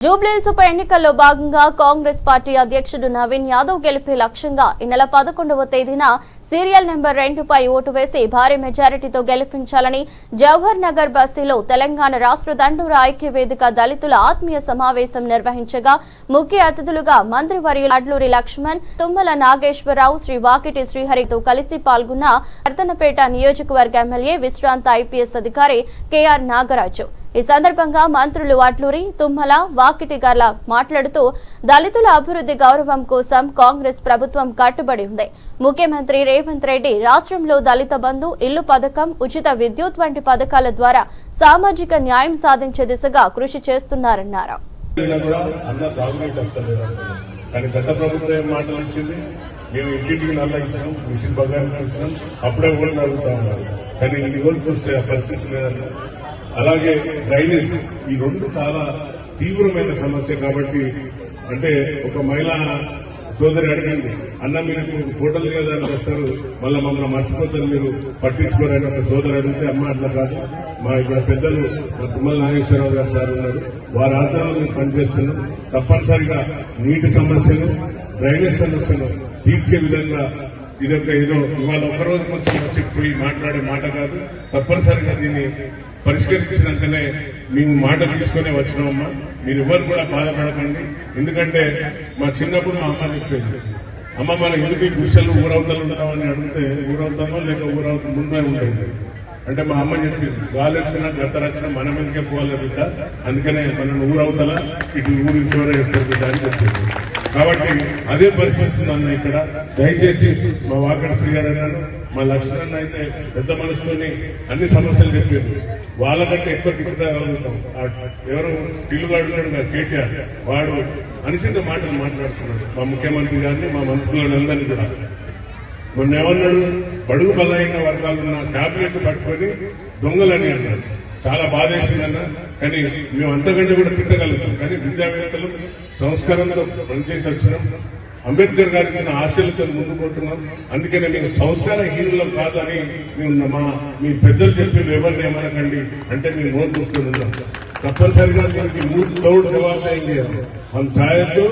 జూబ్లీహిల్స్ ఉప ఎన్నికల్లో భాగంగా కాంగ్రెస్ పార్టీ అధ్యక్షుడు నవీన్ యాదవ్ గెలిపే లక్ష్యంగా ఈ నెల పదకొండవ తేదీన సీరియల్ నెంబర్ రెండుపై ఓటు వేసి భారీ మెజారిటీతో గెలిపించాలని జవహర్ నగర్ బస్తీలో తెలంగాణ రాష్ట్ర దండూర ఐక్య వేదిక దళితుల ఆత్మీయ సమావేశం నిర్వహించగా ముఖ్య అతిథులుగా మంత్రివర్యులు అడ్లూరి లక్ష్మణ్ తుమ్మల నాగేశ్వరరావు శ్రీ వాకిటి శ్రీహరితో కలిసి పాల్గొన్న వర్తనపేట నియోజకవర్గ ఎమ్మెల్యే విశ్రాంత ఐపీఎస్ అధికారి కెఆర్ నాగరాజు. ఈ సందర్భంగా మంత్రులు అట్లూరి తుమ్మల వాకిటి గల మాట్లాడుతూ దళితుల అభివృద్ధి గౌరవం కోసం కాంగ్రెస్ ప్రభుత్వం కట్టుబడి ఉంది. ముఖ్యమంత్రి రేవంత్ రెడ్డి రాష్ట్రంలో దళిత బంధు ఇల్లు పథకం ఉచిత విద్యుత్ వంటి పథకాల ద్వారా సామాజిక న్యాయం సాధించే దిశగా కృషి చేస్తున్నారన్నారు. కానీ గత ప్రభుత్వం ఏం మాటలు ఇచ్చింది? మేము ఇంటింటికి నల్ల ఇచ్చాం మిషన్ ఇచ్చాం అప్పుడే అడుగుతా ఉన్నారు. కానీ ఈ రోజు చూస్తే ఆ పరిస్థితి లేదన్నా అలాగే డ్రైనేజ్. ఈ రెండు చాలా తీవ్రమైన సమస్య కాబట్టి అంటే ఒక మహిళ సోదరి అడిగింది అన్న మీరు ఇప్పుడు ఫోటోలు దిగడానికి వస్తారు మళ్ళీ మమ్మల్ని మర్చిపోతారు మీరు పట్టించుకోరని ఒక సోదరు అడిగితే అమ్మ అట్లా కాదు. మా ఇక్కడ పెద్దలు మా తుమ్మల నాగేశ్వరరావు గారు సార్ ఉన్నారు. వారి ఆధ్వర్యంలో మేము పనిచేస్తున్నాం. తప్పనిసరిగా నీటి సమస్యలు డ్రైనేజ్ సమస్యలు తీర్చే విధంగా ఇదొక ఏదో ఇవాళ ఒక రోజు కోసం చెప్పి మాట్లాడే మాట కాదు. తప్పనిసరిగా దీన్ని పరిష్కరించినంతనే మేము మాట తీసుకునే వచ్చినామమ్మా. మీరు ఎవరు కూడా బాధపడకండి. ఎందుకంటే మా చిన్నప్పుడు మా అమ్మ చెప్పేది అమ్మ మన ఎందుకు ఈ గుడిసెలు ఊరవతలు ఉంటామని అని అడిగితే ఊరవుతామో లేక ఊరవుత ముందే ఉండేది? అంటే మా అమ్మ చెప్పింది గాలి వచ్చినా గత వచ్చినా మన మీదకే పోవాలి బిడ్డ. అందుకనే మన ఊరవతల ఇటు ఊరు చివర వేస్తారు బిడ్డ అని చెప్పింది. కాబట్టి అదే పరిస్థితి ఉంది అన్న ఇక్కడ దయచేసి మా వాకడ శ్రీ గారు అన్నాను మా లక్ష్మణ్ అయితే పెద్ద మనసుతోని అన్ని సమస్యలు చెప్పారు. వాళ్ళకంటే ఎక్కువ తిరుగుతాం ఎవరు టిల్లుగాడు ఉన్నాడు కదా కేటీఆర్. వాడు అనిసిద్ధ మాటలు మాట్లాడుతున్నాడు. మా ముఖ్యమంత్రి గారిని మా మంత్రులను అందరినీ కూడా. మొన్న ఏమన్నాడు బడుగు బలైన వర్గాలున్న క్యాబినెట్ పట్టుకొని దొంగలని అన్నాడు. చాలా బాధేసిందన్న. కానీ మేము అంతకంటే కూడా తిట్టగలుగుతాం కానీ విద్యావేత్తలు సంస్కారంతో పనిచేసి వచ్చినాం. అంబేద్కర్ గారు ఇచ్చిన ఆశలతో ముందు పోతున్నాం. అందుకనే మేము సంస్కారహీనులం కాదని మేము మా మీ పెద్దలు చెప్పిన ఎవరిని ఏమనకండి అంటే మేము నోరు చూసుకుని ఉన్నాం. తప్పనిసరిగా దీనికి మూడు తోడు జవాబు అయింది మనం ఛాయతో